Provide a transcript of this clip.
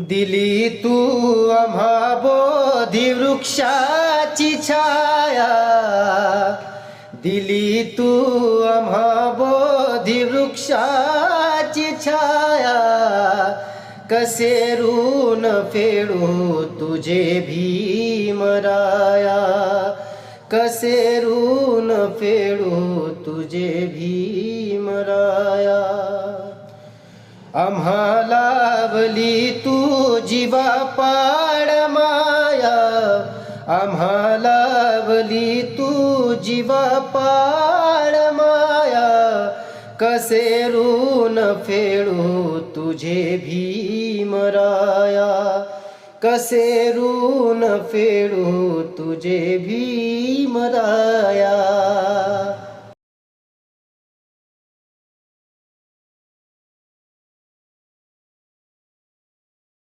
दिली तू आम्हा बोधी वृक्षाची छाया. दिली तू आम्हा बोधी वृक्षाची छाया. कसे ऋण फेडू तुझे भीमराया कसे ऋण फेडू तुझे भीमराया आम्हाला लावली तू जीवा पाड माया. आम्हाला लावली तू जीवा पाड माया. कसे ऋण फेडू तुझे भीमराया कसे ऋण फेडू तुझे भीमराया